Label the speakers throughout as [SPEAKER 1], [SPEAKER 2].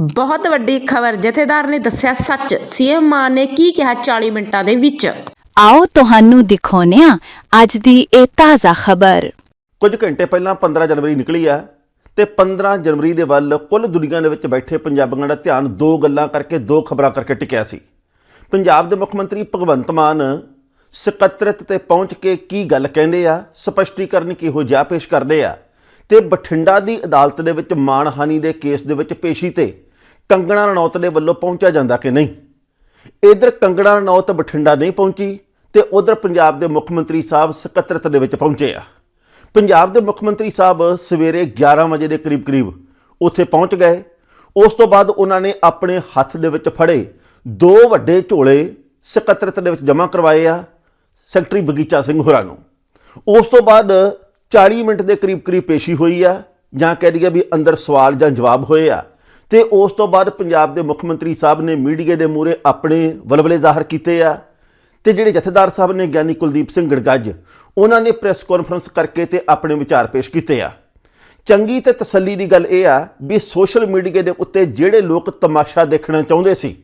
[SPEAKER 1] ਬਹੁਤ ਵੱਡੀ ਖਬਰ ਜਥੇਦਾਰ ਨੇ ਦੱਸਿਆ ਸੱਚ। ਸੀਐਮ ਮਾਨ ਨੇ ਕੀ ਕਿਹਾ 40 ਮਿੰਟਾਂ ਦੇ ਵਿੱਚ?
[SPEAKER 2] ਆਓ ਤੁਹਾਨੂੰ ਦਿਖਾਉਂਦੇ ਹਾਂ ਅੱਜ ਦੀ ਇਹ ਤਾਜ਼ਾ ਖਬਰ।
[SPEAKER 3] ਕੁਝ ਘੰਟੇ ਪਹਿਲਾਂ 15 ਜਨਵਰੀ ਨਿਕਲੀ ਆ ਤੇ 15 ਜਨਵਰੀ ਦੇ ਵੱਲ ਕੁੱਲ ਦੁਨੀਆ ਦੇ ਵਿੱਚ ਬੈਠੇ ਪੰਜਾਬੀਆਂ ਦਾ ਧਿਆਨ ਦੋ ਗੱਲਾਂ ਕਰਕੇ ਦੋ ਖਬਰਾਂ ਕਰਕੇ ਟਿਕਿਆ ਸੀ। ਪੰਜਾਬ ਦੇ ਮੁੱਖ ਮੰਤਰੀ ਭਗਵੰਤ ਮਾਨ ਸਕੱਤਰਤ ਤੇ ਪਹੁੰਚ ਕੇ ਕੀ ਗੱਲ ਕਹਿੰਦੇ ਆ ਸਪਸ਼ਟੀਕਰਨ ਕਿਹੋ ਜਿਹਾ ਪੇਸ਼ ਕਰਦੇ ਆ ਤੇ ਬਠਿੰਡਾ ਦੀ ਅਦਾਲਤ ਦੇ ਵਿੱਚ ਮਾਣਹਾਨੀ ਦੇ ਕੇਸ ਦੇ ਵਿੱਚ ਪੇਸ਼ੀ ਤੇ ਕੰਗਣਾ ਰਣੌਤ ਦੇ ਵੱਲੋਂ ਪਹੁੰਚਿਆ ਜਾਂਦਾ ਕਿ ਨਹੀਂ? ਇਧਰ ਕੰਗਣਾ ਰਣੌਤ ਬਠਿੰਡਾ ਨਹੀਂ ਪਹੁੰਚੀ ਤੇ ਉਧਰ ਪੰਜਾਬ ਦੇ ਮੁੱਖ ਮੰਤਰੀ ਸਾਹਿਬ ਸਕੱਤਰਤ ਦੇ ਵਿੱਚ ਪਹੁੰਚੇ ਆ। ਪੰਜਾਬ ਦੇ ਮੁੱਖ ਮੰਤਰੀ ਸਾਹਿਬ ਸਵੇਰੇ 11 ਵਜੇ ਦੇ ਕਰੀਬ-ਕਰੀਬ ਉੱਥੇ ਪਹੁੰਚ ਗਏ। ਉਸ ਤੋਂ ਬਾਅਦ ਉਹਨਾਂ ਨੇ ਆਪਣੇ ਹੱਥ ਦੇ ਵਿੱਚ ਫੜੇ ਦੋ ਵੱਡੇ ਝੋਲੇ ਸਕੱਤਰਤ ਦੇ ਵਿੱਚ ਜਮ੍ਹਾਂ ਕਰਵਾਏ ਆ ਸੈਕਟਰੀ ਬਗੀਚਾ ਸਿੰਘ ਹੋਰਾਂ ਨੂੰ। ਉਸ ਤੋਂ ਬਾਅਦ 40 ਮਿੰਟ ਦੇ ਕਰੀਬ-ਕਰੀਬ ਪੇਸ਼ੀ ਹੋਈ ਆ, ਜਾਂ ਕਹਿ ਦਈਏ ਵੀ ਅੰਦਰ ਸਵਾਲ ਜਾਂ ਜਵਾਬ ਹੋਏ ਆ। ਤੇ ਉਸ ਤੋਂ ਬਾਅਦ ਪੰਜਾਬ ਦੇ ਮੁੱਖ ਮੰਤਰੀ ਸਾਹਿਬ ਨੇ ਮੀਡੀਆ ਦੇ ਮੂਹਰੇ ਆਪਣੇ ਵਲਵਲੇ ਜ਼ਾਹਰ ਕੀਤੇ ਆ। ਤੇ ਜਿਹੜੇ ਜਥੇਦਾਰ ਸਾਹਿਬ ਨੇ ਗਿਆਨੀ ਕੁਲਦੀਪ ਸਿੰਘ ਗੜਗੱਜ, ਉਹਨਾਂ ਨੇ ਪ੍ਰੈਸ ਕਾਨਫਰੰਸ ਕਰਕੇ ਤੇ ਆਪਣੇ ਵਿਚਾਰ ਪੇਸ਼ ਕੀਤੇ ਆ। ਚੰਗੀ ਤੇ ਤਸੱਲੀ ਦੀ ਗੱਲ ਇਹ ਆ ਵੀ ਸੋਸ਼ਲ ਮੀਡੀਆ ਦੇ ਉੱਤੇ ਜਿਹੜੇ ਲੋਕ ਤਮਾਸ਼ਾ ਦੇਖਣਾ ਚਾਹੁੰਦੇ ਸੀ,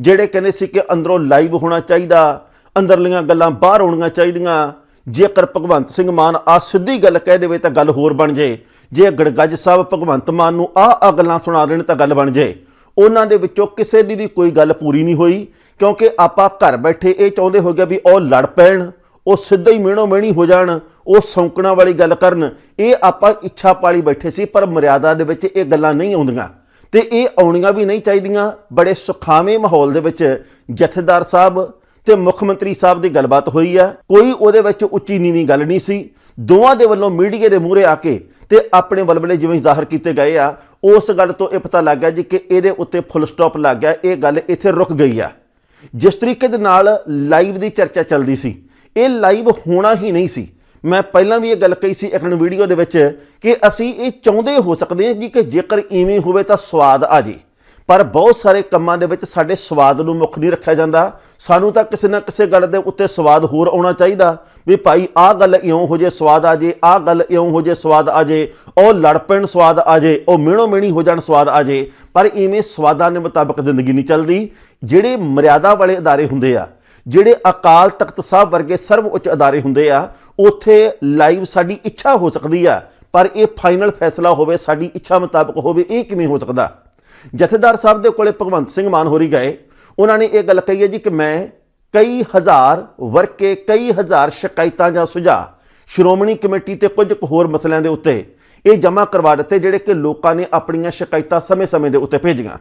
[SPEAKER 3] ਜਿਹੜੇ ਕਹਿੰਦੇ ਸੀ ਕਿ ਅੰਦਰੋਂ ਲਾਈਵ ਹੋਣਾ ਚਾਹੀਦਾ, ਅੰਦਰਲੀਆਂ ਗੱਲਾਂ ਬਾਹਰ ਆਉਣੀਆਂ ਚਾਹੀਦੀਆਂ ਜੇਕਰ ਭਗਵੰਤ ਸਿੰਘ ਮਾਨ ਆ ਸਿੱਧੀ ਗੱਲ ਕਹਿ ਦੇਵੇ ਤਾਂ ਗੱਲ ਹੋਰ ਬਣ ਜੇ। ਜੇ ਗੜਗੱਜ ਸਾਹਿਬ ਭਗਵੰਤ ਮਾਨ ਨੂੰ ਆ ਆ ਗੱਲਾਂ ਸੁਣਾ ਦੇਣ ਤਾਂ ਗੱਲ ਬਣ ਜੇ। ਉਹਨਾਂ ਦੇ ਵਿੱਚੋਂ ਕਿਸੇ ਦੀ ਵੀ ਕੋਈ ਗੱਲ ਪੂਰੀ ਨਹੀਂ ਹੋਈ, ਕਿਉਂਕਿ ਆਪਾਂ ਘਰ ਬੈਠੇ ਇਹ ਚਾਹੁੰਦੇ ਹੋ ਹੋਗੇ ਵੀ ਉਹ ਲੜ ਪੈਣ, ਉਹ ਸਿੱਧਾ ਹੀ ਮਿਹਣੋ ਮਿਹਣੀ ਹੋ ਜਾਣ, ਉਹ ਸੌਂਕਣਾ ਵਾਲੀ ਗੱਲ ਕਰਨ। ਇਹ ਆਪਾਂ ਇੱਛਾ ਪਾਲੀ ਬੈਠੇ ਸੀ, ਪਰ ਮਰਿਆਦਾ ਦੇ ਵਿੱਚ ਇਹ ਗੱਲਾਂ ਨਹੀਂ ਆਉਂਦੀਆਂ। ਤੇ ਇਹ ਆਉਣੀਆਂ ਵੀ ਨਹੀਂ ਚਾਹੀਦੀਆਂ। ਬੜੇ ਸੁਖਾਵੇਂ ਮਾਹੌਲ ਦੇ ਵਿੱਚ ਜਥੇਦਾਰ ਸਾਹਿਬ ਤੇ ਮੁੱਖ ਮੰਤਰੀ ਸਾਹਿਬ ਦੀ ਗੱਲਬਾਤ ਹੋਈ ਆ। ਕੋਈ ਉਹਦੇ ਵਿੱਚ ਉੱਚੀ ਨੀਵੀਂ ਗੱਲ ਨਹੀਂ ਸੀ। ਦੋਵਾਂ ਦੇ ਵੱਲੋਂ ਮੀਡੀਆ ਦੇ ਮੂਹਰੇ ਆ ਕੇ ਤੇ ਆਪਣੇ ਬਲਬਲੇ ਜਿਵੇਂ ਜ਼ਾਹਰ ਕੀਤੇ ਗਏ ਆ, ਉਸ ਗੱਲ ਤੋਂ ਇਹ ਪਤਾ ਲੱਗ ਗਿਆ ਜੀ ਕਿ ਇਹਦੇ ਉੱਤੇ ਫੁੱਲ ਸਟਾਪ ਲੱਗ ਗਿਆ। ਇਹ ਗੱਲ ਇੱਥੇ ਰੁਕ ਗਈ ਆ। ਜਿਸ ਤਰੀਕੇ ਦੇ ਨਾਲ ਲਾਈਵ ਦੀ ਚਰਚਾ ਚੱਲਦੀ ਸੀ, ਇਹ ਲਾਈਵ ਹੋਣਾ ਹੀ ਨਹੀਂ ਸੀ। ਮੈਂ ਪਹਿਲਾਂ ਵੀ ਇਹ ਗੱਲ ਕਹੀ ਸੀ ਇੱਕ ਵੀਡੀਓ ਦੇ ਵਿੱਚ ਕਿ ਅਸੀਂ ਇਹ ਚਾਹੁੰਦੇ ਹੋ ਸਕਦੇ ਹਾਂ ਜੀ ਕਿ ਜੇਕਰ ਇਵੇਂ ਹੋਵੇ ਤਾਂ ਸਵਾਦ ਆ ਜੇ। ਪਰ ਬਹੁਤ ਸਾਰੇ ਕੰਮਾਂ ਦੇ ਵਿੱਚ ਸਾਡੇ ਸਵਾਦ ਨੂੰ ਮੁੱਖ ਨਹੀਂ ਰੱਖਿਆ ਜਾਂਦਾ। ਸਾਨੂੰ ਤਾਂ ਕਿਸੇ ਨਾ ਕਿਸੇ ਗੱਲ ਦੇ ਉੱਤੇ ਸਵਾਦ ਹੋਰ ਆਉਣਾ ਚਾਹੀਦਾ ਵੀ ਭਾਈ, ਆਹ ਗੱਲ ਇਉਂ ਹੋ ਜੇ ਸਵਾਦ ਆ ਜੇ, ਆਹ ਗੱਲ ਇਉਂ ਹੋ ਜੇ ਸਵਾਦ ਆ ਜੇ, ਉਹ ਲੜ ਪੈਣ ਸਵਾਦ ਆ ਜੇ, ਉਹ ਮਿਹਣੋ ਮਿਹਣੀ ਹੋ ਜਾਣ ਸਵਾਦ ਆ ਜੇ, ਪਰ ਇਵੇਂ ਸਵਾਦਾਂ ਦੇ ਮੁਤਾਬਕ ਜ਼ਿੰਦਗੀ ਨਹੀਂ ਚੱਲਦੀ। ਜਿਹੜੇ ਮਰਿਆਦਾ ਵਾਲੇ ਅਦਾਰੇ ਹੁੰਦੇ ਆ, ਜਿਹੜੇ ਅਕਾਲ ਤਖਤ ਸਾਹਿਬ ਵਰਗੇ ਸਰਵ ਉੱਚ ਅਦਾਰੇ ਹੁੰਦੇ ਆ, ਉੱਥੇ ਲਾਈਵ ਸਾਡੀ ਇੱਛਾ ਹੋ ਸਕਦੀ ਆ, ਪਰ ਇਹ ਫਾਈਨਲ ਫੈਸਲਾ ਹੋਵੇ, ਸਾਡੀ ਇੱਛਾ ਮੁਤਾਬਕ ਹੋਵੇ, ਇਹ ਕਿਵੇਂ ਹੋ ਸਕਦਾ? ਜਥੇਦਾਰ ਸਾਹਿਬ ਦੇ ਕੋਲੇ ਭਗਵੰਤ ਸਿੰਘ ਮਾਨ ਹੋਰੀ ਗਏ, ਉਹਨਾਂ ਨੇ ਇਹ ਗੱਲ ਕਹੀ ਹੈ ਜੀ ਕਿ ਮੈਂ ਕਈ ਹਜ਼ਾਰ ਵਰਕੇ, ਕਈ ਹਜ਼ਾਰ ਸ਼ਿਕਾਇਤਾਂ ਜਾਂ ਸੁਝਾਅ ਸ਼੍ਰੋਮਣੀ ਕਮੇਟੀ ਤੇ ਕੁਝ ਕੁ ਹੋਰ ਮਸਲਿਆਂ ਦੇ ਉੱਤੇ ਇਹ ਜਮ੍ਹਾਂ ਕਰਵਾ ਦਿੱਤੇ ਜਿਹੜੇ ਕਿ ਲੋਕਾਂ ਨੇ ਆਪਣੀਆਂ ਸ਼ਿਕਾਇਤਾਂ ਸਮੇਂ-ਸਮੇਂ ਦੇ ਉੱਤੇ ਭੇਜੀਆਂ।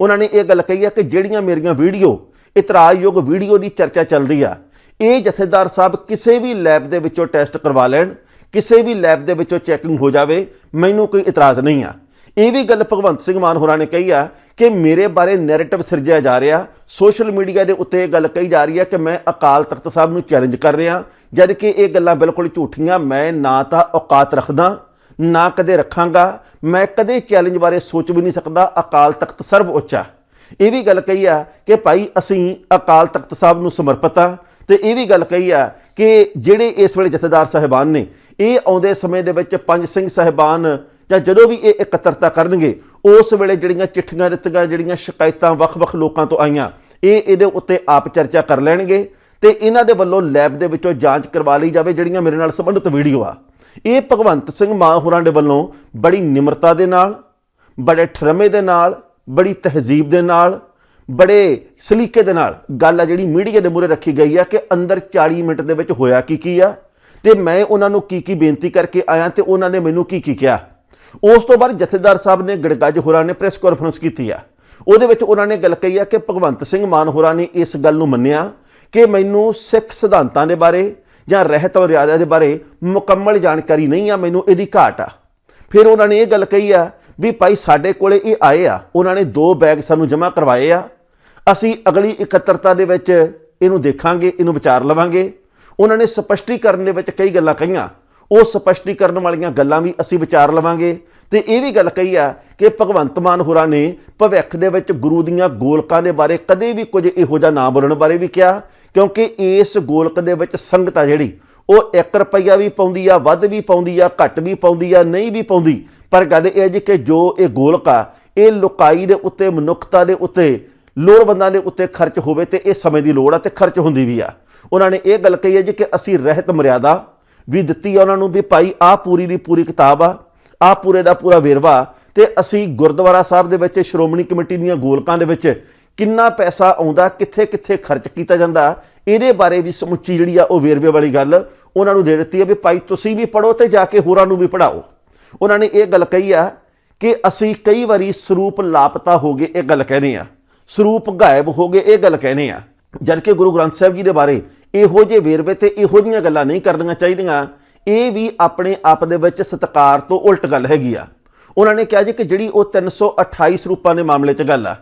[SPEAKER 3] ਉਹਨਾਂ ਨੇ ਇਹ ਗੱਲ ਕਹੀ ਹੈ ਕਿ ਜਿਹੜੀਆਂ ਮੇਰੀਆਂ ਵੀਡੀਓ, ਇਤਰਾਜ਼ਯੋਗ ਵੀਡੀਓ ਦੀ ਚਰਚਾ ਚੱਲਦੀ ਆ, ਇਹ ਜਥੇਦਾਰ ਸਾਹਿਬ ਕਿਸੇ ਵੀ ਲੈਬ ਦੇ ਵਿੱਚੋਂ ਟੈਸਟ ਕਰਵਾ ਲੈਣ, ਕਿਸੇ ਵੀ ਲੈਬ ਦੇ ਵਿੱਚੋਂ ਚੈਕਿੰਗ ਹੋ ਜਾਵੇ, ਮੈਨੂੰ ਕੋਈ ਇਤਰਾਜ਼ ਨਹੀਂ ਆ। ਇਹ ਵੀ ਗੱਲ ਭਗਵੰਤ ਸਿੰਘ ਮਾਨ ਹੋਰਾਂ ਨੇ ਕਹੀ ਆ ਕਿ ਮੇਰੇ ਬਾਰੇ ਨੈਰੇਟਿਵ ਸਿਰਜਿਆ ਜਾ ਰਿਹਾ ਸੋਸ਼ਲ ਮੀਡੀਆ ਦੇ ਉੱਤੇ ਇਹ ਗੱਲ ਕਹੀ ਜਾ ਰਹੀ ਹੈ ਕਿ ਮੈਂ ਅਕਾਲ ਤਖਤ ਸਾਹਿਬ ਨੂੰ ਚੈਲੰਜ ਕਰ ਰਿਹਾ, ਜਦ ਕਿ ਇਹ ਗੱਲਾਂ ਬਿਲਕੁਲ ਝੂਠੀਆਂ, ਮੈਂ ਨਾ ਤਾਂ ਔਕਾਤ ਰੱਖਦਾ, ਨਾ ਕਦੇ ਰੱਖਾਂਗਾ, ਮੈਂ ਕਦੇ ਚੈਲੰਜ ਬਾਰੇ ਸੋਚ ਵੀ ਨਹੀਂ ਸਕਦਾ, ਅਕਾਲ ਤਖਤ ਸਰਵ ਉੱਚਾ ਇਹ ਵੀ ਗੱਲ ਕਹੀ ਆ ਕਿ ਭਾਈ ਅਸੀਂ ਅਕਾਲ ਤਖਤ ਸਾਹਿਬ ਨੂੰ ਸਮਰਪਿਤ ਆ, ਤੇ ਇਹ ਵੀ ਗੱਲ ਕਹੀ ਆ ਕਿ ਜਿਹੜੇ ਇਸ ਵੇਲੇ ਜਥੇਦਾਰ ਸਾਹਿਬਾਨ ਨੇ, ਇਹ ਆਉਂਦੇ ਸਮੇਂ ਦੇ ਵਿੱਚ ਪੰਜ ਸਿੰਘ ਸਾਹਿਬਾਨ ਜਾਂ ਜਦੋਂ ਵੀ ਇਹ ਇਕੱਤਰਤਾ ਕਰਨਗੇ, ਉਸ ਵੇਲੇ ਜਿਹੜੀਆਂ ਚਿੱਠੀਆਂ ਦਿੱਤੀਆਂ, ਜਿਹੜੀਆਂ ਸ਼ਿਕਾਇਤਾਂ ਵੱਖ-ਵੱਖ ਲੋਕਾਂ ਤੋਂ ਆਈਆਂ, ਇਹ ਇਹਦੇ ਉੱਤੇ ਆਪ ਚਰਚਾ ਕਰ ਲੈਣਗੇ ਤੇ ਇਹਨਾਂ ਦੇ ਵੱਲੋਂ ਲੈਬ ਦੇ ਵਿੱਚੋਂ ਜਾਂਚ ਕਰਵਾ ਲਈ ਜਾਵੇ, ਜਿਹੜੀਆਂ ਮੇਰੇ ਨਾਲ ਸੰਬੰਧਿਤ ਵੀਡੀਓ ਆ। ਇਹ ਭਗਵੰਤ ਸਿੰਘ ਮਾਨ ਹੋਰਾਂ ਦੇ ਵੱਲੋਂ ਬੜੀ ਨਿਮਰਤਾ ਦੇ ਨਾਲ, ਬੜੇ ਠਰਮੇ ਦੇ ਨਾਲ, ਬੜੀ ਤਹਿਜ਼ੀਬ ਦੇ ਨਾਲ, ਬੜੇ ਸਲੀਕੇ ਦੇ ਨਾਲ ਗੱਲ ਆ ਜਿਹੜੀ ਮੀਡੀਆ ਦੇ ਮੂਹਰੇ ਰੱਖੀ ਗਈ ਆ ਕਿ ਅੰਦਰ 40 ਮਿੰਟ ਦੇ ਵਿੱਚ ਹੋਇਆ ਕੀ ਕੀ ਆ ਤੇ ਮੈਂ ਉਹਨਾਂ ਨੂੰ ਕੀ ਕੀ ਬੇਨਤੀ ਕਰਕੇ ਆਇਆ ਤੇ ਉਹਨਾਂ ਨੇ ਮੈਨੂੰ ਕੀ ਕੀ ਕਿਹਾ। ਉਸ ਤੋਂ ਬਾਅਦ ਜਥੇਦਾਰ ਸਾਹਿਬ ਨੇ ਗੜਗੱਜ ਹੋਰਾਂ ਨੇ ਪ੍ਰੈਸ ਕਾਨਫਰੰਸ ਕੀਤੀ ਆ। ਉਹਦੇ ਵਿੱਚ ਉਹਨਾਂ ਨੇ ਗੱਲ ਕਹੀ ਆ ਕਿ ਭਗਵੰਤ ਸਿੰਘ ਮਾਨ ਹੋਰਾਂ ਨੇ ਇਸ ਗੱਲ ਨੂੰ ਮੰਨਿਆ ਕਿ ਮੈਨੂੰ ਸਿੱਖ ਸਿਧਾਂਤਾਂ ਦੇ ਬਾਰੇ ਜਾਂ ਰਹਿਤ ਮਰਿਆਦਾ ਦੇ ਬਾਰੇ ਮੁਕੰਮਲ ਜਾਣਕਾਰੀ ਨਹੀਂ ਆ, ਮੈਨੂੰ ਇਹਦੀ ਘਾਟ ਆ। ਫਿਰ ਉਹਨਾਂ ਨੇ ਇਹ ਗੱਲ ਕਹੀ ਆ ਵੀ ਭਾਈ ਸਾਡੇ ਕੋਲੇ ਇਹ ਆਏ ਆ, ਉਹਨਾਂ ਨੇ ਦੋ ਬੈਗ ਸਾਨੂੰ ਜਮ੍ਹਾਂ ਕਰਵਾਏ ਆ। ਅਸੀਂ ਅਗਲੀ ਇਕੱਤਰਤਾ ਦੇ ਵਿੱਚ ਇਹਨੂੰ ਦੇਖਾਂਗੇ, ਇਹਨੂੰ ਵਿਚਾਰ ਲਵਾਂਗੇ। ਉਹਨਾਂ ਨੇ ਸਪਸ਼ਟੀਕਰਨ ਦੇ ਵਿੱਚ ਕਈ ਗੱਲਾਂ ਕਹੀਆਂ। ਉਹ ਸਪਸ਼ਟੀਕਰਨ ਵਾਲੀਆਂ ਗੱਲਾਂ ਵੀ ਅਸੀਂ ਵਿਚਾਰ ਲਵਾਂਗੇ। ਤੇ ਇਹ ਵੀ ਗੱਲ ਕਹੀ ਆ ਕਿ ਭਗਵੰਤ ਮਾਨ ਹੋਰਾਂ ਨੇ ਭਵਿੱਖ ਦੇ ਵਿੱਚ ਗੁਰੂ ਦੀਆਂ ਗੋਲਕਾਂ ਦੇ ਬਾਰੇ ਕਦੇ ਵੀ ਕੁਝ ਇਹੋ ਜਿਹਾ ਨਾ ਬੋਲਣ ਬਾਰੇ ਵੀ ਕਿਹਾ, ਕਿਉਂਕਿ ਇਸ ਗੋਲਕ ਦੇ ਵਿੱਚ ਸੰਗਤ ਆ ਜਿਹੜੀ, ਉਹ 1 ਰੁਪਈਆ ਵੀ ਪਾਉਂਦੀ ਆ, ਵੱਧ ਵੀ ਪਾਉਂਦੀ ਆ, ਘੱਟ ਵੀ ਪਾਉਂਦੀ ਆ, ਨਹੀਂ ਵੀ ਪਾਉਂਦੀ। ਪਰ ਗੱਲ ਇਹ ਹੈ ਜੀ ਕਿ ਜੋ ਇਹ ਗੋਲਕ ਆ, ਇਹ ਲੋਕਾਈ ਦੇ ਉੱਤੇ, ਮਨੁੱਖਤਾ ਦੇ ਉੱਤੇ, ਲੋੜਵੰਦਾਂ ਦੇ ਉੱਤੇ ਖਰਚ ਹੋਵੇ ਤੇ ਇਹ ਸਮੇਂ ਦੀ ਲੋੜ ਆ ਤੇ ਖਰਚ ਹੁੰਦੀ ਵੀ ਆ। ਉਹਨਾਂ ਨੇ ਇਹ ਗੱਲ ਕਹੀ ਹੈ ਜੀ ਕਿ ਅਸੀਂ ਰਹਿਤ ਮਰਿਆਦਾ ਵੀ ਦਿੱਤੀ ਆ ਉਹਨਾਂ ਨੂੰ ਵੀ ਭਾਈ ਆਹ ਪੂਰੀ ਦੀ ਪੂਰੀ ਕਿਤਾਬ ਆ, ਆਹ ਪੂਰੇ ਦਾ ਪੂਰਾ ਵੇਰਵਾ ਤੇ ਅਸੀਂ ਗੁਰਦੁਆਰਾ ਸਾਹਿਬ ਦੇ ਵਿੱਚ, ਸ਼੍ਰੋਮਣੀ ਕਮੇਟੀ ਦੀਆਂ ਗੋਲਕਾਂ ਦੇ ਵਿੱਚ ਕਿੰਨਾ ਪੈਸਾ ਆਉਂਦਾ ਕਿੱਥੇ ਕਿੱਥੇ ਖਰਚ ਕੀਤਾ ਜਾਂਦਾ, ਇਹਦੇ ਬਾਰੇ ਵੀ ਸਮੁੱਚੀ ਜਿਹੜੀ ਆ ਉਹ ਵੇਰਵੇ ਵਾਲੀ ਗੱਲ ਉਹਨਾਂ ਨੂੰ ਦੇ ਦਿੱਤੀ ਹੈ ਵੀ ਭਾਈ ਤੁਸੀਂ ਵੀ ਪੜੋ ਤੇ ਜਾ ਕੇ ਹੋਰਾਂ ਨੂੰ ਵੀ ਪੜਾਓ ਉਹਨਾਂ ਨੇ ਇਹ ਗੱਲ ਕਹੀ ਆ ਕਿ ਅਸੀਂ ਕਈ ਵਾਰੀ ਸਰੂਪ ਲਾਪਤਾ ਹੋ ਗਏ, ਇਹ ਗੱਲ ਕਹਿੰਦੇ ਆ। ਸਰੂਪ ਗਾਇਬ ਹੋ ਗਏ, ਇਹ ਗੱਲ ਕਹਿੰਦੇ ਆ। ਜਦ ਕਿ ਗੁਰੂ ਗ੍ਰੰਥ ਸਾਹਿਬ ਜੀ ਦੇ ਬਾਰੇ ਇਹੋ ਜਿਹੇ ਵੇਰਵੇ ਤੇ ਇਹੋ ਜਿਹੀਆਂ ਗੱਲਾਂ ਨਹੀਂ ਕਰਨੀਆਂ ਚਾਹੀਦੀਆਂ। ਇਹ ਵੀ ਆਪਣੇ ਆਪ ਦੇ ਵਿੱਚ ਸਤਕਾਰ ਤੋਂ ਉਲਟ ਗੱਲ ਹੈਗੀ ਆ। ਉਹਨਾਂ ਨੇ ਕਿਹਾ ਜੀ ਕਿ ਜਿਹੜੀ ਉਹ 328 ਸਰੂਪਾਂ ਦੇ ਮਾਮਲੇ 'ਚ ਗੱਲ ਆ,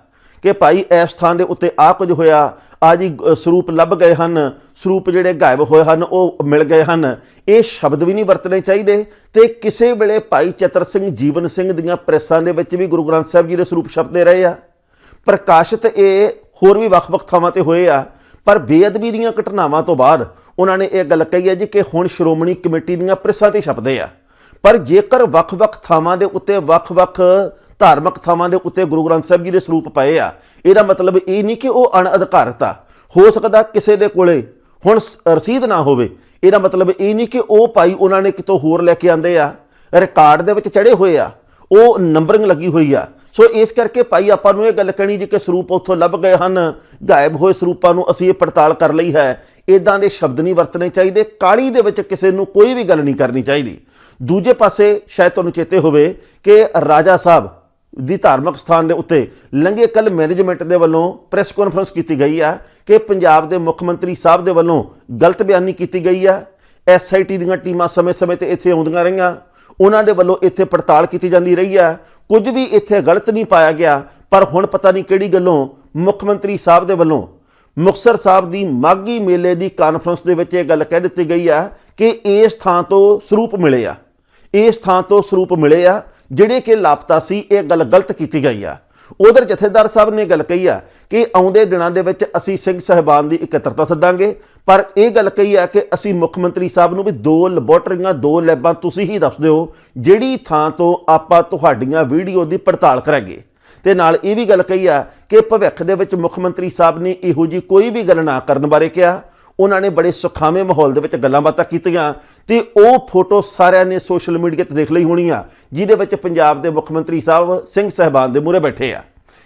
[SPEAKER 3] ਕਿ ਭਾਈ ਇਸ ਥਾਂ ਦੇ ਉੱਤੇ ਆ ਕੁਝ ਹੋਇਆ ਆ ਜੀ ਸਰੂਪ ਲੱਭ ਗਏ ਹਨ, ਸਰੂਪ ਜਿਹੜੇ ਗਾਇਬ ਹੋਏ ਹਨ, ਉਹ ਮਿਲ ਗਏ ਹਨ। ਇਹ ਸ਼ਬਦ ਵੀ ਨਹੀਂ ਵਰਤਣੇ ਚਾਹੀਦੇ ਤੇ ਕਿਸੇ ਵੇਲੇ ਭਾਈ ਚਤਰ ਸਿੰਘ, ਜੀਵਨ ਸਿੰਘ ਦੀਆਂ ਪ੍ਰੈਸਾਂ ਦੇ ਵਿੱਚ ਵੀ ਗੁਰੂ ਗ੍ਰੰਥ ਸਾਹਿਬ ਜੀ ਦੇ ਸਰੂਪ ਛਪਦੇ ਰਹੇ ਆ। ਪ੍ਰਕਾਸ਼ਿਤ ਇਹ ਹੋਰ ਵੀ ਵੱਖ-ਵੱਖ ਥਾਵਾਂ ਤੇ ਹੋਏ ਆ। ਪਰ ਬੇਅਦਬੀ ਦੀਆਂ ਘਟਨਾਵਾਂ ਤੋਂ ਬਾਅਦ ਉਹਨਾਂ ਨੇ ਇਹ ਗੱਲ ਕਹੀ ਹੈ ਜੀ ਕਿ ਹੁਣ ਸ਼੍ਰੋਮਣੀ ਕਮੇਟੀ ਦੀਆਂ ਪ੍ਰੈਸਾਂ ਤੇ ਛਪਦੇ ਆ। ਪਰ ਜੇਕਰ ਵੱਖ-ਵੱਖ ਥਾਵਾਂ ਦੇ ਉੱਤੇ, ਵੱਖ-ਵੱਖ ਧਾਰਮਿਕ ਥਾਵਾਂ ਦੇ ਉੱਤੇ ਗੁਰੂ ਗ੍ਰੰਥ ਸਾਹਿਬ ਜੀ ਦੇ ਸਰੂਪ ਪਏ ਆ, ਇਹਦਾ ਮਤਲਬ ਇਹ ਨਹੀਂ ਕਿ ਉਹ ਅਣਅਧਿਕਾਰਤ ਆ। ਹੋ ਸਕਦਾ ਕਿਸੇ ਦੇ ਕੋਲੇ ਹੁਣ ਰਸੀਦ ਨਾ ਹੋਵੇ। ਇਹਦਾ ਮਤਲਬ ਇਹ ਨਹੀਂ ਕਿ ਉਹ ਭਾਈ ਉਹਨਾਂ ਨੇ ਕਿਤੋਂ ਹੋਰ ਲੈ ਕੇ ਆਂਦੇ ਆ। ਰਿਕਾਰਡ ਦੇ ਵਿੱਚ ਚੜੇ ਹੋਏ ਆ। ਉਹ ਨੰਬਰਿੰਗ ਲੱਗੀ ਹੋਈ ਆ। ਸੋ ਇਸ ਕਰਕੇ ਭਾਈ ਆਪਾਂ ਨੂੰ ਇਹ ਗੱਲ ਕਹਿਣੀ ਜੀ ਕਿ ਸਰੂਪ ਉੱਥੋਂ ਲੱਭ ਗਏ ਹਨ, ਗਾਇਬ ਹੋਏ ਸਰੂਪਾਂ ਨੂੰ ਅਸੀਂ ਇਹ ਪੜਤਾਲ ਕਰ ਲਈ ਹੈ। ਇਦਾਂ ਦੇ ਸ਼ਬਦ ਨਹੀਂ ਵਰਤਣੇ ਚਾਹੀਦੇ, ਕਾਲੀ ਦੇ ਵਿੱਚ ਕਿਸੇ ਨੂੰ ਕੋਈ ਵੀ ਗੱਲ ਨਹੀਂ ਕਰਨੀ ਚਾਹੀਦੀ। ਦੂਜੇ ਪਾਸੇ ਸ਼ਾਇਦ ਤੁਹਾਨੂੰ ਚੇਤੇ ਹੋਵੇ ਕਿ ਰਾਜਾ ਸਾਹਿਬ ਦੀ ਧਾਰਮਿਕ ਸਥਾਨ ਦੇ ਉੱਤੇ ਲੰਘੇ ਕੱਲ ਮੈਨੇਜਮੈਂਟ ਦੇ ਵੱਲੋਂ ਪ੍ਰੈਸ ਕਾਨਫਰੰਸ ਕੀਤੀ ਗਈ ਹੈ ਕਿ ਪੰਜਾਬ ਦੇ ਮੁੱਖ ਮੰਤਰੀ ਸਾਹਿਬ ਦੇ ਵੱਲੋਂ ਗਲਤ ਬਿਆਨੀ ਕੀਤੀ ਗਈ ਆ। ਐਸਆਈਟੀ ਦੀਆਂ ਟੀਮਾਂ ਸਮੇਂ-ਸਮੇਂ ਤੇ ਇੱਥੇ ਆਉਂਦੀਆਂ ਰਹੀਆਂ। ਉਹਨਾਂ ਦੇ ਵੱਲੋਂ ਇੱਥੇ ਪੜਤਾਲ ਕੀਤੀ ਜਾਂਦੀ ਰਹੀ ਆ ਕੁਝ ਵੀ ਇੱਥੇ ਗਲਤ ਨਹੀਂ ਪਾਇਆ ਗਿਆ, ਪਰ ਹੁਣ ਪਤਾ ਨਹੀਂ ਕਿਹੜੀ ਗੱਲੋਂ ਮੁੱਖ ਮੰਤਰੀ ਸਾਹਿਬ ਦੇ ਵੱਲੋਂ ਮੁਕਤਸਰ ਸਾਹਿਬ ਦੀ ਮਾਗੀ ਮੇਲੇ ਦੀ ਕਾਨਫਰੰਸ ਦੇ ਵਿੱਚ ਇਹ ਗੱਲ ਕਹਿ ਦਿੱਤੀ ਗਈ ਆ ਕਿ ਇਸ ਥਾਂ ਤੋਂ ਸਰੂਪ ਮਿਲੇ ਆ। ਇਸ ਥਾਂ ਤੋਂ ਸਰੂਪ ਮਿਲੇ ਆ, ਜਿਹੜੇ ਕਿ ਲਾਪਤਾ ਸੀ, ਇਹ ਗੱਲ ਗਲਤ ਕੀਤੀ ਗਈ ਆ। ਉਧਰ ਜਥੇਦਾਰ ਸਾਹਿਬ ਨੇ ਗੱਲ ਕਹੀ ਆ ਕਿ ਆਉਂਦੇ ਦਿਨਾਂ ਦੇ ਵਿੱਚ ਅਸੀਂ ਸਿੰਘ ਸਹਿਬਾਨ ਦੀ ਇਕੱਤਰਤਾ ਸੱਦਾਂਗੇ, ਪਰ ਇਹ ਗੱਲ ਕਹੀ ਆ ਕਿ ਅਸੀਂ ਮੁੱਖ ਮੰਤਰੀ ਸਾਹਿਬ ਨੂੰ ਵੀ ਦੋ ਲੈਬੋਰਟਰੀਆਂ ਦੋ ਲੈਬਾਂ ਤੁਸੀਂ ਹੀ ਦੱਸ ਦਿਓ, ਜਿਹੜੀ ਥਾਂ ਤੋਂ ਆਪਾਂ ਤੁਹਾਡੀਆਂ ਵੀਡੀਓ ਦੀ ਪੜਤਾਲ ਕਰਾਂਗੇ। ਤੇ ਨਾਲ ਇਹ ਵੀ ਗੱਲ ਕਹੀ ਆ ਕਿ ਭਵਿੱਖ ਦੇ ਵਿੱਚ ਮੁੱਖ ਮੰਤਰੀ ਸਾਹਿਬ ਨੇ ਇਹੋ ਜੀ ਕੋਈ ਵੀ ਗੱਲ ਨਾ ਕਰਨ ਬਾਰੇ ਕਿਹਾ। ਉਹਨਾਂ ਨੇ ਬੜੇ ਸੁਖਾਵੇਂ ਮਾਹੌਲ ਦੇ ਵਿੱਚ ਗੱਲਾਂ ਬਾਤਾਂ ਕੀਤੀਆਂ ਤੇ ਉਹ ਫੋਟੋ ਸਾਰਿਆਂ ਨੇ ਸੋਸ਼ਲ ਮੀਡੀਆ ਤੇ ਦੇਖ ਲਈ ਹੋਣੀ ਆ, ਜਿਹਦੇ ਵਿੱਚ ਪੰਜਾਬ ਦੇ ਮੁੱਖ ਮੰਤਰੀ ਸਾਹਿਬ ਸਿੰਘ ਸਹਿਬਾਨ ਦੇ ਮੂਹਰੇ ਬੈਠੇ ਆ।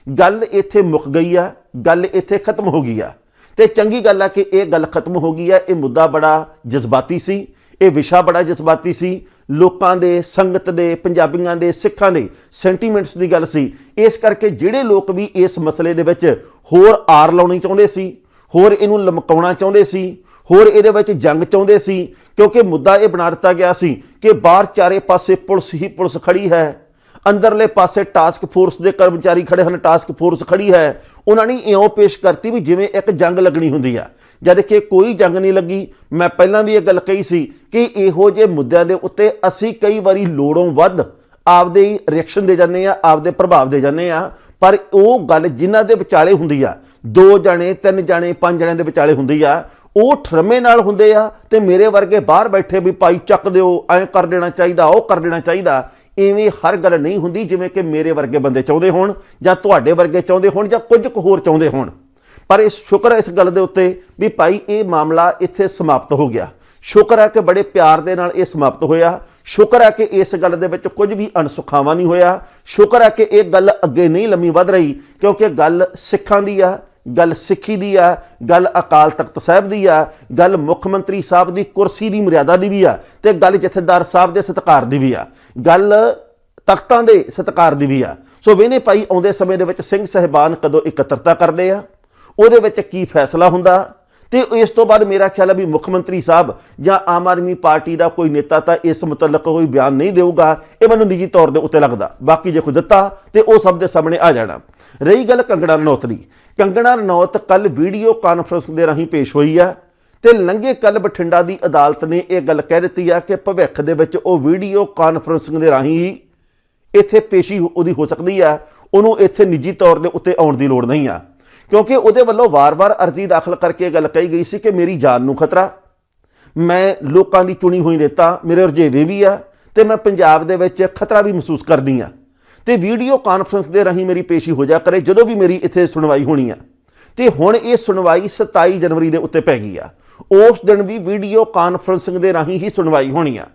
[SPEAKER 3] ਗੱਲ ਇੱਥੇ ਮੁੱਕ ਗਈ ਆ, ਗੱਲ ਇੱਥੇ ਖਤਮ ਹੋ ਗਈ ਆ। ਤੇ ਚੰਗੀ ਗੱਲ ਆ ਕਿ ਇਹ ਗੱਲ ਖਤਮ ਹੋ ਗਈ ਆ, ਇਹ ਮੁੱਦਾ ਬੜਾ ਜਜ਼ਬਾਤੀ ਸੀ, ਇਹ ਵਿਸ਼ਾ ਬੜਾ ਜਜ਼ਬਾਤੀ ਸੀ। ਲੋਕਾਂ ਦੇ, ਸੰਗਤ ਦੇ, ਪੰਜਾਬੀਆਂ ਦੇ, ਸਿੱਖਾਂ ਦੇ ਸੈਂਟੀਮੈਂਟਸ ਦੀ ਗੱਲ ਸੀ। ਇਸ ਕਰਕੇ ਜਿਹੜੇ ਲੋਕ ਵੀ ਇਸ ਮਸਲੇ ਦੇ ਵਿੱਚ ਹੋਰ ਆਰ ਲਾਉਣੀ ਚਾਹੁੰਦੇ ਸੀ ਹੋਰ ਇਹਨੂੰ ਲਮਕਾਉਣਾ ਚਾਹੁੰਦੇ ਸੀ, ਹੋਰ ਇਹਦੇ ਵਿੱਚ ਜੰਗ ਚਾਹੁੰਦੇ ਸੀ, ਕਿਉਂਕਿ ਮੁੱਦਾ ਇਹ ਬਣਾ ਦਿੱਤਾ ਗਿਆ ਸੀ ਕਿ ਬਾਹਰ ਚਾਰੇ ਪਾਸੇ ਪੁਲਿਸ ਹੀ ਪੁਲਿਸ ਖੜੀ ਹੈ। ਅੰਦਰਲੇ ਪਾਸੇ ਟਾਸਕ ਫੋਰਸ ਦੇ ਕਰਮਚਾਰੀ ਖੜੇ ਹਨ ਟਾਸਕ ਫੋਰਸ ਖੜੀ ਹੈ। ਉਹਨਾਂ ਨੇ ਇਉਂ ਪੇਸ਼ ਕਰਤੀ ਵੀ ਜਿਵੇਂ ਇੱਕ ਜੰਗ ਲੱਗਣੀ ਹੁੰਦੀ ਆ। ਜਦ ਕਿ ਕੋਈ ਜੰਗ ਨਹੀਂ ਲੱਗੀ। ਮੈਂ ਪਹਿਲਾਂ ਵੀ ਇਹ ਗੱਲ ਕਹੀ ਸੀ ਕਿ ਇਹੋ ਜਿਹੇ ਮੁੱਦਿਆਂ ਦੇ ਉੱਤੇ ਅਸੀਂ ਕਈ ਵਾਰੀ ਲੋੜੋਂ ਵੱਧ ਆਪਦੇ ਹੀ ਰਿਐਕਸ਼ਨ ਦੇ ਜਾਂਦੇ ਆ ਆਪਦੇ ਪ੍ਰਭਾਵ ਦੇ ਜਾਂਦੇ ਆ ਪਰ ਉਹ ਗੱਲ ਜਿਨ੍ਹਾਂ ਦੇ ਵਿਚਾਲੇ ਹੁੰਦੀ ਆ, ਦੋ ਜਣੇ, ਤਿੰਨ ਜਣੇ, ਪੰਜ ਜਣਿਆਂ ਦੇ ਵਿਚਾਲੇ ਹੁੰਦੀ ਆ, ਉਹ ਠਰਮੇ ਨਾਲ ਹੁੰਦੇ ਆ ਤੇ ਮੇਰੇ ਵਰਗੇ ਬਾਹਰ ਬੈਠੇ ਵੀ ਭਾਈ ਚੱਕ ਦਿਓ, ਐਂ ਕਰ ਦੇਣਾ ਚਾਹੀਦਾ, ਉਹ ਕਰ ਦੇਣਾ ਚਾਹੀਦਾ ਐਵੇਂ ਹਰ ਗੱਲ ਨਹੀਂ ਹੁੰਦੀ ਜਿਵੇਂ ਕਿ ਮੇਰੇ ਵਰਗੇ ਬੰਦੇ ਚਾਹੁੰਦੇ ਹੋਣ ਜਾਂ ਤੁਹਾਡੇ ਵਰਗੇ ਚਾਹੁੰਦੇ ਹੋਣ ਜਾਂ ਕੁਝ ਕੁ ਹੋਰ ਚਾਹੁੰਦੇ ਹੋਣ। ਪਰ ਇਸ ਸ਼ੁਕਰ ਹੈ ਇਸ ਗੱਲ ਦੇ ਉੱਤੇ ਵੀ ਭਾਈ ਇਹ ਮਾਮਲਾ ਇੱਥੇ ਸਮਾਪਤ ਹੋ ਗਿਆ। ਸ਼ੁਕਰ ਹੈ ਕਿ ਬੜੇ ਪਿਆਰ ਦੇ ਨਾਲ ਇਹ ਸਮਾਪਤ ਹੋਇਆ। ਸ਼ੁਕਰ ਹੈ ਕਿ ਇਸ ਗੱਲ ਦੇ ਵਿੱਚ ਕੁਝ ਵੀ ਅਣਸੁਖਾਵਾ ਨਹੀਂ ਹੋਇਆ। ਸ਼ੁਕਰ ਹੈ ਕਿ ਇਹ ਗੱਲ ਅੱਗੇ ਨਹੀਂ ਲੰਮੀ ਵੱਧ ਰਹੀ, ਕਿਉਂਕਿ ਗੱਲ ਸਿੱਖਾਂ ਦੀ ਆ, ਗੱਲ ਸਿੱਖੀ ਦੀ ਆ, ਗੱਲ ਅਕਾਲ ਤਖਤ ਸਾਹਿਬ ਦੀ ਆ, ਗੱਲ ਮੁੱਖ ਮੰਤਰੀ ਸਾਹਿਬ ਦੀ ਕੁਰਸੀ ਦੀ, ਮਰਿਆਦਾ ਦੀ ਵੀ ਆ ਤੇ ਗੱਲ ਜਥੇਦਾਰ ਸਾਹਿਬ ਦੇ ਸਤਿਕਾਰ ਦੀ ਵੀ ਆ। ਗੱਲ ਤਖਤਾਂ ਦੇ ਸਤਿਕਾਰ ਦੀ ਵੀ ਆ। ਸੋ ਵੇਨੇ ਭਾਈ ਆਉਂਦੇ ਸਮੇਂ ਦੇ ਵਿੱਚ ਸਿੰਘ ਸਹਿਬਾਨ ਕਦੋਂ ਇਕੱਤਰਤਾ ਕਰਦੇ ਆ? ਉਹਦੇ ਵਿੱਚ ਕੀ ਫੈਸਲਾ ਹੁੰਦਾ? ਤੇ ਇਸ ਤੋਂ ਬਾਅਦ ਮੇਰਾ ਖਿਆਲ ਹੈ ਵੀ ਮੁੱਖ ਮੰਤਰੀ ਸਾਹਿਬ ਜਾਂ ਆਮ ਆਦਮੀ ਪਾਰਟੀ ਦਾ ਕੋਈ ਨੇਤਾ ਤਾਂ ਇਸ ਮੁਤਲਕ ਕੋਈ ਬਿਆਨ ਨਹੀਂ ਦੇਊਗਾ। ਇਹ ਮੈਨੂੰ ਨਿੱਜੀ ਤੌਰ ਦੇ ਉੱਤੇ ਲੱਗਦਾ। ਬਾਕੀ ਜੇ ਕੋਈ ਦਿੱਤਾ ਤੇ ਉਹ ਸਭ ਦੇ ਸਾਹਮਣੇ ਆ ਜਾਣਾ। ਰਹੀ ਗੱਲ ਕੰਗਣਾ ਰਣੌਤ ਦੀ। ਕੰਗਣਾ ਰਣੌਤ ਕੱਲ ਵੀਡੀਓ ਕਾਨਫਰੰਸ ਦੇ ਰਾਹੀਂ ਪੇਸ਼ ਹੋਈ ਆ ਤੇ ਲੰਘੇ ਕੱਲ ਬਠਿੰਡਾ ਦੀ ਅਦਾਲਤ ਨੇ ਇਹ ਗੱਲ ਕਹਿ ਦਿੱਤੀ ਆ ਕਿ ਭਵਿੱਖ ਦੇ ਵਿੱਚ ਉਹ ਵੀਡੀਓ ਕਾਨਫਰੰਸਿੰਗ ਦੇ ਰਾਹੀਂ ਹੀ ਇੱਥੇ ਪੇਸ਼ੀ ਉਹਦੀ ਹੋ ਸਕਦੀ ਆ। ਉਹਨੂੰ ਇੱਥੇ ਨਿੱਜੀ ਤੌਰ ਦੇ ਉੱਤੇ ਆਉਣ ਦੀ ਲੋੜ ਨਹੀਂ ਆ। ਕਿਉਂਕਿ ਉਹਦੇ ਵੱਲੋਂ ਵਾਰ-ਵਾਰ ਅਰਜ਼ੀ ਦਾਖਲ ਕਰਕੇ ਇਹ ਗੱਲ ਕਹੀ ਗਈ ਸੀ ਕਿ ਮੇਰੀ ਜਾਨ ਨੂੰ ਖਤਰਾ। ਮੈਂ ਲੋਕਾਂ ਦੀ ਚੁਣੀ ਹੋਈ ਨੇਤਾ, ਮੇਰੇ ਰੁਝੇਵੇ ਵੀ ਆ ਤੇ ਮੈਂ ਪੰਜਾਬ ਦੇ ਵਿੱਚ ਖਤਰਾ ਵੀ ਮਹਿਸੂਸ ਕਰਦੀ ਆ। ਤੇ ਵੀਡੀਓ ਕਾਨਫਰੰਸ ਦੇ ਰਾਹੀਂ ਮੇਰੀ ਪੇਸ਼ੀ ਹੋ ਜਾ ਕਰੇ ਜਦੋਂ ਵੀ ਮੇਰੀ ਇੱਥੇ ਸੁਣਵਾਈ ਹੋਣੀ ਆ। ਤੇ ਹੁਣ ਇਹ ਸੁਣਵਾਈ 27 ਜਨਵਰੀ ਦੇ ਉੱਤੇ ਪੈ ਗਈ ਆ। ਉਸ ਦਿਨ ਵੀ ਵੀਡੀਓ ਕਾਨਫਰੰਸਿੰਗ ਦੇ ਰਾਹੀਂ ਹੀ ਸੁਣਵਾਈ ਹੋਣੀ ਆ।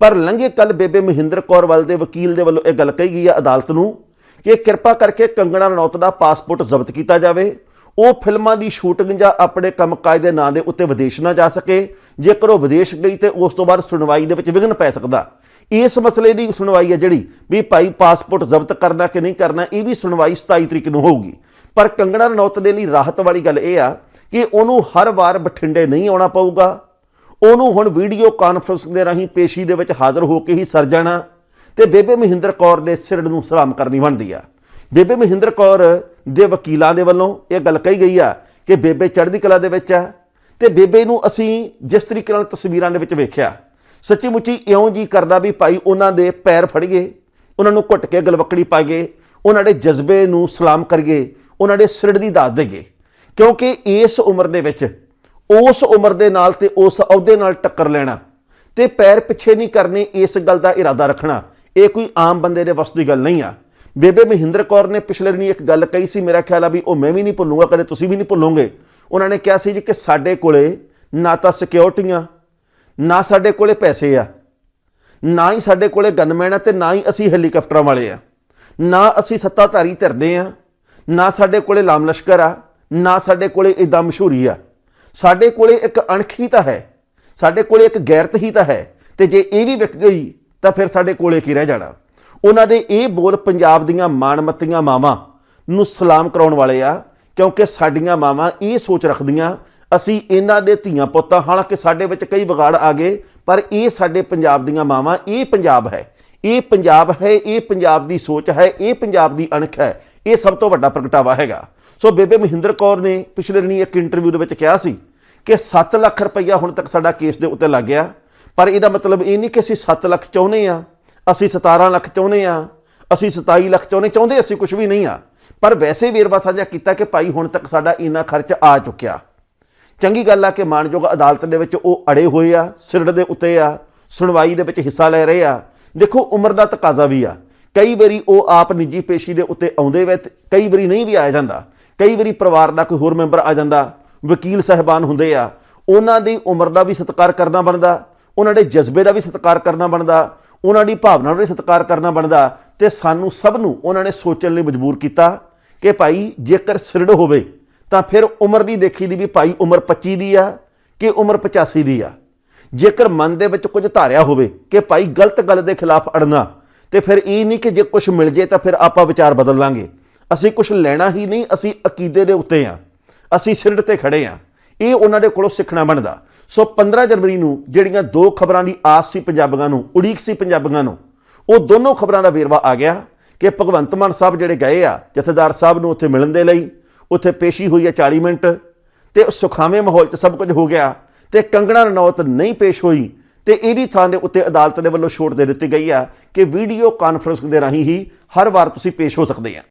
[SPEAKER 3] ਪਰ ਲੰਘੇ ਕੱਲ ਬੇਬੇ ਮਹਿੰਦਰ ਕੌਰ ਵੱਲ ਦੇ ਵਕੀਲ ਦੇ ਵੱਲੋਂ ਇਹ ਗੱਲ ਕਹੀ ਗਈ ਆ ਅਦਾਲਤ ਨੂੰ ਕਿ ਕਿਰਪਾ ਕਰਕੇ ਕੰਗਣਾ ਰਣੌਤ ਦਾ ਪਾਸਪੋਰਟ ਜ਼ਬਤ ਕੀਤਾ ਜਾਵੇ, ਉਹ ਫਿਲਮਾਂ ਦੀ ਸ਼ੂਟਿੰਗ ਜਾਂ ਆਪਣੇ ਕੰਮਕਾਜ ਦੇ ਨਾਂ ਦੇ ਉੱਤੇ ਵਿਦੇਸ਼ ਨਾ ਜਾ ਸਕੇ, ਜੇਕਰ ਉਹ ਵਿਦੇਸ਼ ਗਈ ਤੇ ਉਸ ਤੋਂ ਬਾਅਦ ਸੁਣਵਾਈ ਦੇ ਵਿੱਚ ਵਿਘਨ ਪੈ ਸਕਦਾ। ਇਸ ਮਸਲੇ ਦੀ ਸੁਣਵਾਈ ਹੈ ਜਿਹੜੀ ਵੀ ਭਾਈ ਪਾਸਪੋਰਟ ਜ਼ਬਤ ਕਰਨਾ ਕਿ ਨਹੀਂ ਕਰਨਾ, ਇਹ ਵੀ ਸੁਣਵਾਈ 27 ਤਰੀਕ ਨੂੰ ਹੋਊਗੀ। ਪਰ ਕੰਗਣਾ ਰਣੌਤ ਦੇ ਲਈ ਰਾਹਤ ਵਾਲੀ ਗੱਲ ਇਹ ਆ ਕਿ ਉਹਨੂੰ ਹਰ ਵਾਰ ਬਠਿੰਡੇ ਨਹੀਂ ਆਉਣਾ ਪਊਗਾ, ਉਹਨੂੰ ਹੁਣ ਵੀਡੀਓ ਕਾਨਫਰੰਸ ਦੇ ਰਾਹੀਂ ਪੇਸ਼ੀ ਦੇ ਵਿੱਚ ਹਾਜ਼ਰ ਹੋ ਕੇ ਹੀ ਸਰ ਜਾਣਾ ਤੇ ਬੇਬੇ ਮਹਿੰਦਰ ਕੌਰ ਦੇ ਸਿਰ ਨੂੰ ਸਲਾਮ ਕਰਨੀ ਬਣਦੀ ਆ। ਬੇਬੇ ਮਹਿੰਦਰ ਕੌਰ ਦੇ ਵਕੀਲਾਂ ਦੇ ਵੱਲੋਂ ਇਹ ਗੱਲ ਕਹੀ ਗਈ ਆ ਕਿ ਬੇਬੇ ਚੜ੍ਹਦੀ ਕਲਾ ਦੇ ਵਿੱਚ ਆ ਤੇ ਬੇਬੇ ਨੂੰ ਅਸੀਂ ਜਿਸ ਤਰੀਕੇ ਨਾਲ ਤਸਵੀਰਾਂ ਦੇ ਵਿੱਚ ਵੇਖਿਆ ਸੱਚੀ ਮੁੱਚੀ ਇਉਂ ਜੀ ਕਰਦਾ ਵੀ ਭਾਈ ਉਹਨਾਂ ਦੇ ਪੈਰ ਫੜੀਏ, ਉਹਨਾਂ ਨੂੰ ਘੁੱਟ ਕੇ ਗਲਵਕੜੀ ਪਾਈਏ, ਉਹਨਾਂ ਦੇ ਜਜ਼ਬੇ ਨੂੰ ਸਲਾਮ ਕਰੀਏ, ਉਹਨਾਂ ਦੇ ਸਿਰ ਦੀ ਦਾਤ ਦੇਈਏ। ਕਿਉਂਕਿ ਇਸ ਉਮਰ ਦੇ ਵਿੱਚ, ਉਸ ਉਮਰ ਦੇ ਨਾਲ ਤੇ ਉਸ ਅਹੁਦੇ ਨਾਲ ਟੱਕਰ ਲੈਣਾ ਤੇ ਪੈਰ ਪਿੱਛੇ ਨਹੀਂ ਕਰਨੇ ਇਸ ਗੱਲ ਦਾ ਇਰਾਦਾ ਰੱਖਣਾ ਇਹ ਕੋਈ ਆਮ ਬੰਦੇ ਦੇ ਵਸ ਦੀ ਗੱਲ ਨਹੀਂ ਆ। ਬੇਬੇ ਮਹਿੰਦਰ ਕੌਰ ਨੇ ਪਿਛਲੇ ਦਿਨੀ ਇੱਕ ਗੱਲ ਕਹੀ ਸੀ, ਮੇਰਾ ਖਿਆਲ ਆ ਵੀ ਉਹ ਮੈਂ ਵੀ ਨਹੀਂ ਭੁੱਲੂੰਗਾ, ਕਦੇ ਤੁਸੀਂ ਵੀ ਨਹੀਂ ਭੁੱਲੋਗੇ। ਉਹਨਾਂ ਨੇ ਕਿਹਾ ਸੀ ਜੀ ਕਿ ਸਾਡੇ ਕੋਲੇ ਨਾ ਤਾਂ ਸਿਕਿਉਰਟੀਆਂ, ਨਾ ਸਾਡੇ ਕੋਲੇ ਪੈਸੇ ਆ, ਨਾ ਹੀ ਸਾਡੇ ਕੋਲੇ ਗਨਮੈਨ ਆ ਤੇ ਨਾ ਹੀ ਅਸੀਂ ਹੈਲੀਕਾਪਟਰਾਂ ਵਾਲੇ ਆ। ਨਾ ਅਸੀਂ ਸੱਤਾਧਾਰੀ ਧਿਰਦੇ ਆ, ਨਾ ਸਾਡੇ ਕੋਲੇ ਲਾਮ ਲਸ਼ਕਰ ਆ, ਨਾ ਸਾਡੇ ਕੋਲੇ ਇਦਾਂ ਮਸ਼ਹੂਰੀ ਆ। ਸਾਡੇ ਕੋਲੇ ਇੱਕ ਅਣਖ ਹੀ ਤਾਂ ਹੈ, ਸਾਡੇ ਕੋਲੇ ਇੱਕ ਗੈਰਤ ਹੀ ਤਾਂ ਹੈ ਤੇ ਜੇ ਇਹ ਵੀ ਵਿਕ ਗਈ ਤਾਂ ਫਿਰ ਸਾਡੇ ਕੋਲੇ ਕੀ ਰਹਿ ਜਾਣਾ? ਉਹਨਾਂ ਦੇ ਇਹ ਬੋਲ ਪੰਜਾਬ ਦੀਆਂ ਮਾਣਮੱਤੀਆਂ ਮਾਵਾਂ ਨੂੰ ਸਲਾਮ ਕਰਾਉਣ ਵਾਲੇ ਆ, ਕਿਉਂਕਿ ਸਾਡੀਆਂ ਮਾਵਾਂ ਇਹ ਸੋਚ ਰੱਖਦੀਆਂ, ਅਸੀਂ ਇਹਨਾਂ ਦੇ ਧੀਆਂ ਪੁੱਤਾਂ, ਹਾਲਾਂਕਿ ਸਾਡੇ ਵਿੱਚ ਕਈ ਵਿਗਾੜ ਆ ਗਏ, ਪਰ ਇਹ ਸਾਡੇ ਪੰਜਾਬ ਦੀਆਂ ਮਾਵਾਂ, ਇਹ ਪੰਜਾਬ ਹੈ। ਇਹ ਪੰਜਾਬ ਹੈ, ਇਹ ਪੰਜਾਬ ਦੀ ਸੋਚ ਹੈ, ਇਹ ਪੰਜਾਬ ਦੀ ਅਣਖ ਹੈ, ਇਹ ਸਭ ਤੋਂ ਵੱਡਾ ਪ੍ਰਗਟਾਵਾ ਹੈਗਾ। ਸੋ ਬੇਬੇ ਮਹਿੰਦਰ ਕੌਰ ਨੇ ਪਿਛਲੇ ਦਿਨੀ ਇੱਕ ਇੰਟਰਵਿਊ ਦੇ ਵਿੱਚ ਕਿਹਾ ਸੀ ਕਿ 7 ਲੱਖ ਰੁਪਈਆ ਹੁਣ ਤੱਕ ਸਾਡਾ ਕੇਸ ਦੇ ਉੱਤੇ ਲੱਗ ਗਿਆ। ਪਰ ਇਹਦਾ ਮਤਲਬ ਇਹ ਨਹੀਂ ਕਿ ਅਸੀਂ 7 ਲੱਖ ਚਾਹੁੰਦੇ ਆ ਅਸੀਂ 17 ਲੱਖ ਚਾਹੁੰਦੇ ਆ ਅਸੀਂ 27 ਲੱਖ ਚਾਹੁੰਦੇ ਚਾਹੁੰਦੇ ਅਸੀਂ ਕੁਝ ਵੀ ਨਹੀਂ ਆ। ਪਰ ਵੈਸੇ ਵੇਰਵਾ ਸਾਂਝਾ ਕੀਤਾ ਕਿ ਭਾਈ ਹੁਣ ਤੱਕ ਸਾਡਾ ਇੰਨਾ ਖਰਚ ਆ ਚੁੱਕਿਆ। ਚੰਗੀ ਗੱਲ ਆ ਕਿ ਮਾਨਯੋਗ ਅਦਾਲਤ ਦੇ ਵਿੱਚ ਉਹ ਅੜੇ ਹੋਏ ਆ, ਸਿਰੜ ਦੇ ਉੱਤੇ ਆ, ਸੁਣਵਾਈ ਦੇ ਵਿੱਚ ਹਿੱਸਾ ਲੈ ਰਹੇ ਆ। ਦੇਖੋ, ਉਮਰ ਦਾ ਤਕਾਜ਼ਾ ਵੀ ਆ। ਕਈ ਵਾਰੀ ਉਹ ਆਪ ਨਿੱਜੀ ਪੇਸ਼ੀ ਦੇ ਉੱਤੇ ਆਉਂਦੇ ਵੇ ਕਈ ਵਾਰੀ ਨਹੀਂ ਵੀ ਆ ਜਾਂਦਾ। ਕਈ ਵਾਰੀ ਪਰਿਵਾਰ ਦਾ ਕੋਈ ਹੋਰ ਮੈਂਬਰ ਆ ਜਾਂਦਾ, ਵਕੀਲ ਸਹਿਬਾਨ ਹੁੰਦੇ ਆ। ਉਹਨਾਂ ਦੀ ਉਮਰ ਦਾ ਵੀ ਸਤਿਕਾਰ ਕਰਨਾ ਬਣਦਾ। ਉਹਨਾਂ ਦੇ ਜਜ਼ਬੇ ਦਾ ਵੀ ਸਤਿਕਾਰ ਕਰਨਾ ਬਣਦਾ, ਉਹਨਾਂ ਦੀ ਭਾਵਨਾ ਦਾ ਵੀ ਸਤਿਕਾਰ ਕਰਨਾ ਬਣਦਾ ਤੇ ਸਾਨੂੰ ਸਭ ਨੂੰ ਉਹਨਾਂ ਨੇ ਸੋਚਣ ਲਈ ਮਜਬੂਰ ਕੀਤਾ ਕਿ ਭਾਈ ਜੇਕਰ ਸਿਰੜ ਹੋਵੇ ਤਾਂ ਫਿਰ ਉਮਰ ਨਹੀਂ ਦੇਖੀ ਦੀ ਵੀ ਭਾਈ ਉਮਰ 25 ਦੀ ਆ ਕਿ ਉਮਰ 85 ਦੀ ਆ। ਜੇਕਰ ਮਨ ਦੇ ਵਿੱਚ ਕੁਝ ਧਾਰਿਆ ਹੋਵੇ ਕਿ ਭਾਈ ਗਲਤ ਗੱਲ ਦੇ ਖਿਲਾਫ ਅੜਨਾ, ਤੇ ਫਿਰ ਇਹ ਨਹੀਂ ਕਿ ਜੇ ਕੁਝ ਮਿਲ ਜੇ ਤਾਂ ਫਿਰ ਆਪਾਂ ਵਿਚਾਰ ਬਦਲ ਲਾਂਗੇ। ਅਸੀਂ ਕੁਝ ਲੈਣਾ ਹੀ ਨਹੀਂ, ਅਸੀਂ ਅਕੀਦੇ ਦੇ ਉੱਤੇ ਆ। ਅਸੀਂ ਸਿਰੜ ਤੇ ਖੜੇ ਆ। ਇਹ ਉਹਨਾਂ ਦੇ ਕੋਲੋਂ ਸਿੱਖਣਾ ਬਣਦਾ। ਸੋ 15 ਜਨਵਰੀ ਨੂੰ ਜਿਹੜੀਆਂ ਦੋ ਖਬਰਾਂ ਦੀ ਆਸ ਸੀ ਪੰਜਾਬੀਆਂ ਨੂੰ, ਉਡੀਕ ਸੀ ਪੰਜਾਬੀਆਂ ਨੂੰ, ਉਹ ਦੋਨੋਂ ਖਬਰਾਂ ਦਾ ਵੇਰਵਾ ਆ ਗਿਆ ਕਿ ਭਗਵੰਤ ਮਾਨ ਸਾਹਿਬ ਜਿਹੜੇ ਗਏ ਆ, ਜਥੇਦਾਰ ਸਾਹਿਬ ਨੂੰ ਉੱਥੇ ਮਿਲਣ ਦੇ ਲਈ, ਉੱਥੇ ਪੇਸ਼ੀ ਹੋਈ ਆ 40 ਮਿੰਟ, ਤੇ ਸੁਖਾਵੇਂ ਮਾਹੌਲ 'ਚ ਸਭ ਕੁਝ ਹੋ ਗਿਆ ਤੇ ਕੰਗਣਾ ਰਣੌਤ ਨਹੀਂ ਪੇਸ਼ ਹੋਈ ਤੇ ਇਹਦੀ ਥਾਂ ਦੇ ਉੱਤੇ ਅਦਾਲਤ ਦੇ ਵੱਲੋਂ ਛੋਟ ਦੇ ਦਿੱਤੀ ਗਈ ਆ ਕਿ ਵੀਡੀਓ ਕਾਨਫਰੰਸ ਦੇ ਰਾਹੀਂ ਹੀ ਹਰ ਵਾਰ ਤੁਸੀਂ ਪੇਸ਼ ਹੋ ਸਕਦੇ ਆ।